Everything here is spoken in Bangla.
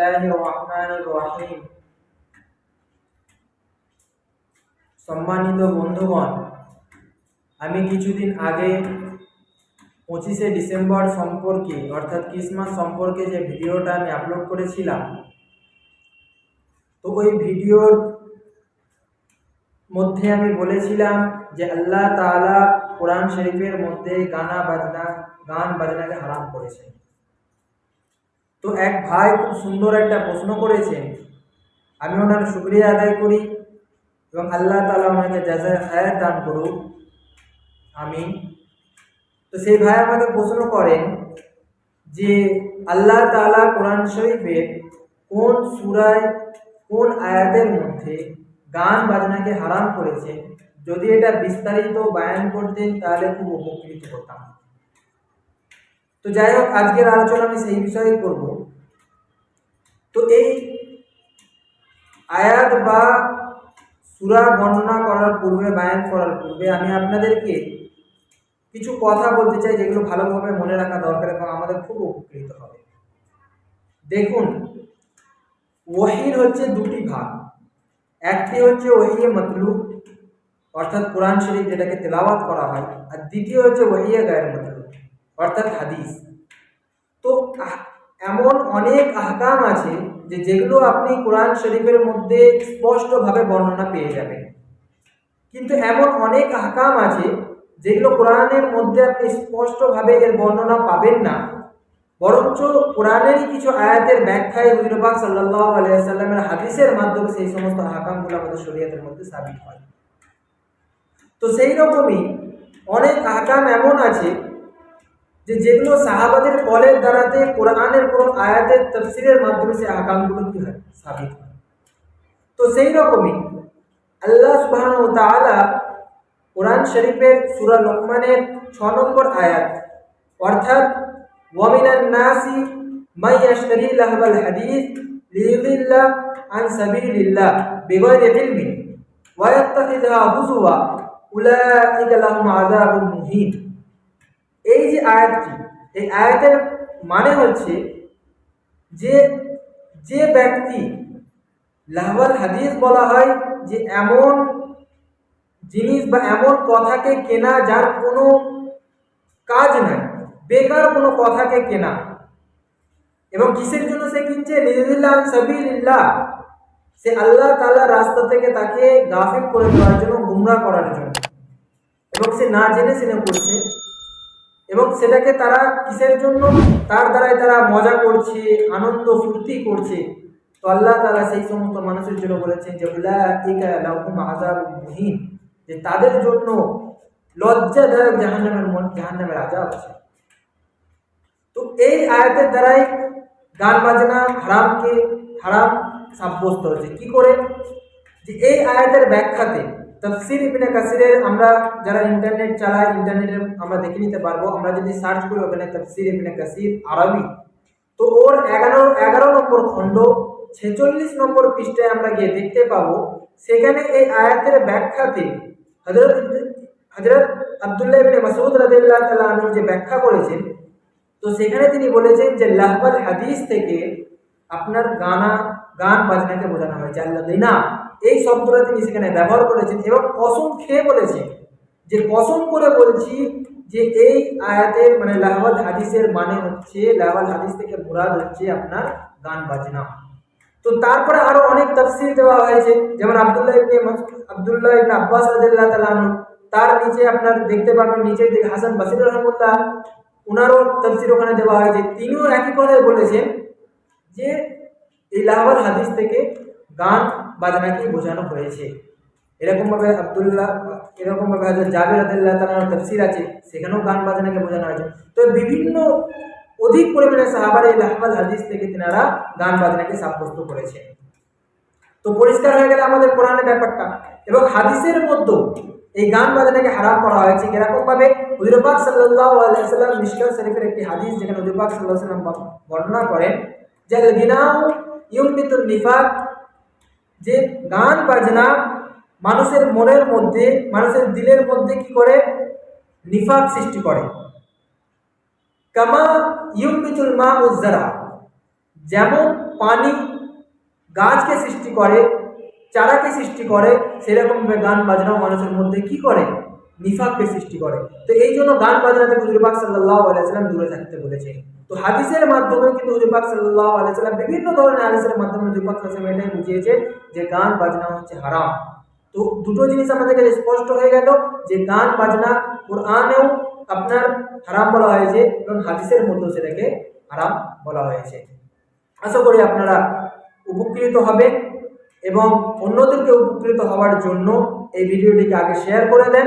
الله الرحمن الرحيم. সম্মানিত বন্ধুগণ, আমি কিছুদিন আগে পঁচিশে ডিসেম্বর সম্পর্কে, অর্থাৎ ক্রিসমাস সম্পর্কে যে ভিডিওটা আমি আপলোড করেছিলাম, তো ওই ভিডিওর মধ্যে আমি বলেছিলাম যে আল্লাহ তালা কোরআন শরীফের মধ্যে গানা বাজনা, গান বাজনাকে হারাম করেছেন। তো এক ভাই খুব সুন্দর একটা প্রশ্ন করেছেন আমি ওনার শুক্রিয়া আদায় করি এবং আল্লাহ তালা ওনাকে যাজা হায়াত দান করুক। আমি তো সেই ভাই আমাকে প্রশ্ন করেন যে আল্লাহ তাআলা কোরআন শরীফের কোন সুরায় কোন আয়াতের মধ্যে গান বাজনাকে হারাম করেছেন যদি এটা বিস্তারিত বায়ান করতেন তাহলে খুব উপকৃত হতাম। তো যাই হোক আজকের আলোচনা আমি সেই বিষয়ে করব। তো এই আয়াত বা সুরা বর্ণনা করার পূর্বে, বায়ান করার পূর্বে আমি আপনাদেরকে কিছু কথা বলতে চাই যেগুলো ভালোভাবে মনে রাখা দরকার এবং আমাদের খুব উপকৃত হবে। দেখুন, ওহির হচ্ছে দুটি ভাগ। একটি হচ্ছে ওহিয়ে মতলুব অর্থাৎ কোরআন শরীফ যেটাকে তেলাওয়াত করা হয়, আর দ্বিতীয় হচ্ছে ওহিয়ে গায়ের মতলুব অর্থাৎ হাদিস। তো এমন অনেক আহকাম আছে যে যেগুলো আপনি কোরআন শরীফের মধ্যে স্পষ্টভাবে বর্ণনা পেয়ে যাবেন। কিন্তু এমন অনেক আহকাম আছে যেগুলো কোরআনের মধ্যে আপনি স্পষ্টভাবে এর বর্ণনা পাবেন না। বরঞ্চ কোরআনেরই কিছু আয়াতের ব্যাখ্যায় হুজুরবাগ সাল্লাহ আলিয়াল্লামের হাদিসের মাধ্যমে সেই সমস্ত আহকামগুলো আমাদের শরীয়তের মধ্যে সাবিত হয়। তো সেই রকমই অনেক আহকাম এমন আছে যে যেগুলো সাহাবাদের কলের দ্বারাতে কোরআনের কোনো আয়াতের তফসিলের মাধ্যমে সে আহকামগুলো কি হয়? সাবিত হয়। তো সেই রকমই আল্লাহ সুবহান ও তাআলা কোরআন শরীফের সূরা লোকমানের ছ নম্বর আয়াত, অর্থাৎ ওয়ামিনান নাসি মাই ইয়াশতারি লাহবাল হাদিস লিয়ুদিল্লা আন সাবিলিল্লাহ বিগয়রি ইলমিন ওয়া ইয়াত্তাখিযা হুজুয়া উলাইকা লাহুম আযাবুন মুহিন। এই যে আয়াতটি, এই আয়াতের মানে হচ্ছে যে যে ব্যক্তি লাহওয়াল হাদিস বলা হয় যে এমন জিনিস বা এমন কথাকে কেনা যার কোনো কাজ নাই, বেকার কোনো কথাকে কেনা। এবং কিসের জন্য সে কিনছে? লিল্লাহ সাবিলিল্লাহ। সে আল্লাহ তাআলার রাস্তা থেকে তাকে গাফিল করে দেওয়ার জন্য গুমরা করার জন্য। এবং সে না জেনে শুনে করছে এবং সেটাকে তারা কিসের জন্য? তার দ্বারাই তারা মজা করছে, আনন্দ, ফুর্তি করছে। তো আল্লাহ তাআলা সেই সমস্ত মানুষের জন্য বলেছেন যে যে তাদের জন্য লজ্জাদায়ক জাহান্নামের জাহান্নামের আযাব আছে। তো এই আয়াতের দ্বারাই গান বাজনা হারামকে, হারাম সাব্যস্ত হচ্ছে কি করে? যে এই আয়াতের ব্যাখ্যাতে তফসির ইবনে কাসিরের আমরা যারা ইন্টারনেট চালাই ইন্টারনেটে আমরা দেখে নিতে পারব। আমরা যদি সার্চ করি ওখানে তফসির ইবনে কাসির আরবি। তো ওর এগারো এগারো নম্বর খণ্ড, ছেচল্লিশ নম্বর পৃষ্ঠায় আমরা গিয়ে দেখতে পাবো, সেখানে এই আয়াতের ব্যাখ্যাতে হজরত হজরত আবদুল্লাহ ইবনে মাসউদ রাদিয়াল্লাহু তাআলা আনহু যে ব্যাখ্যা করেছেন, তো সেখানে তিনি বলেছেন যে লাহবাল হাদিস থেকে আপনার গানা, গান বাজনাকে বোঝানো হয়েছে। আল্লাহ দিনা। এই শব্দটা তিনি সেখানে ব্যবহার করেছেন এবং কসম খেয়ে বলেছেন যে কসম করে বলছি যে এই আয়াতের মানে লাহবাল হাদিসের মানে হচ্ছে লাহবাল হাদিস থেকে মুরাদ হচ্ছে আপনার গান বাজনা। তো তারপরে আরও অনেক তফসিল দেওয়া হয়েছে, যেমন আব্দুল্লাহ ইবনে আব্দুল্লাহ ইবনে আব্বাস রাদিয়াল্লাহু তাআলা তার নিচে আপনার দেখতে পারবেন, নিচের দিকে হাসান বাসির রহমুল্লাহ ওনারও তফসির ওখানে দেওয়া হয়েছে। তিনিও একই কথাই বলেছেন যে এই লাহবাল হাদিস থেকে গান বাজনাকেই বোঝানো হয়েছে। এরকমভাবে আব্দুল্লাহ, এরকমভাবে হাজার জাবির আদাল্লাহ তালার তফসির আছে, সেখানেও গান বাজনাকে বোঝানো হয়েছে। তো বিভিন্ন অধিক পরিমাণে সাহাবার এই লাহবাল হাদিস থেকে তেনারা গান বাজনাকে সাব্যস্ত করেছেন তো পরিষ্কার হয়ে গেলে আমাদের কোরআনের ব্যাপারটা। এবং হাদিসের মধ্যেও এই গান বাজনাকে হারাম করা হয়েছে। এরকম ভাবে হুজুরপাক সাল্লাল্লাহু আলাইহি সাল্লাম মিশকাত শরীফের একটি হাদিস যেখানে হুজুরপাক আলাইহি সাল্লাম বর্ণনা করেন যে গিনাউ ইউমিতুন নিফাক যে গান বাজনা মানুষের মনের মধ্যে, মানুষের দিলের মধ্যে কি করে? নিফাক সৃষ্টি করে। কামা ইউকিচুল মা উজ্জারা যেমন পানি গাছকে সৃষ্টি করে, চারাকে সৃষ্টি করে, সেরকমভাবে গান বাজনাও মানুষের মধ্যে কি করে? নিফাককে সৃষ্টি করে। তো এই জন্য গান বাজনা থেকে হুজুরবাগ সাল্লাহ আলাইসাল্লাম দূরে থাকতে বলেছে। তো হাদিসের মাধ্যমে কিন্তু হুজুরবাগ সাল্লাহ আলাইসাল্লাম বিভিন্ন ধরনের হাদিসের মাধ্যমে হুজুরবাগ সাল্লাম এটাই বুঝিয়েছে যে গান বাজনা হচ্ছে হারাম। তো দুটো জিনিস আমাদের কাছে স্পষ্ট হয়ে গেল যে গান বাজনা কোরআনেও আপনার হারাম বলা হয়েছে এবং হাদিসের মধ্যেও সেটাকে হারাম বলা হয়েছে। আশা করি আপনারা উপকৃত হবে এবং অন্যদেরকে উপকৃত হওয়ার জন্য এই ভিডিওটিকে আগে শেয়ার করে দেন।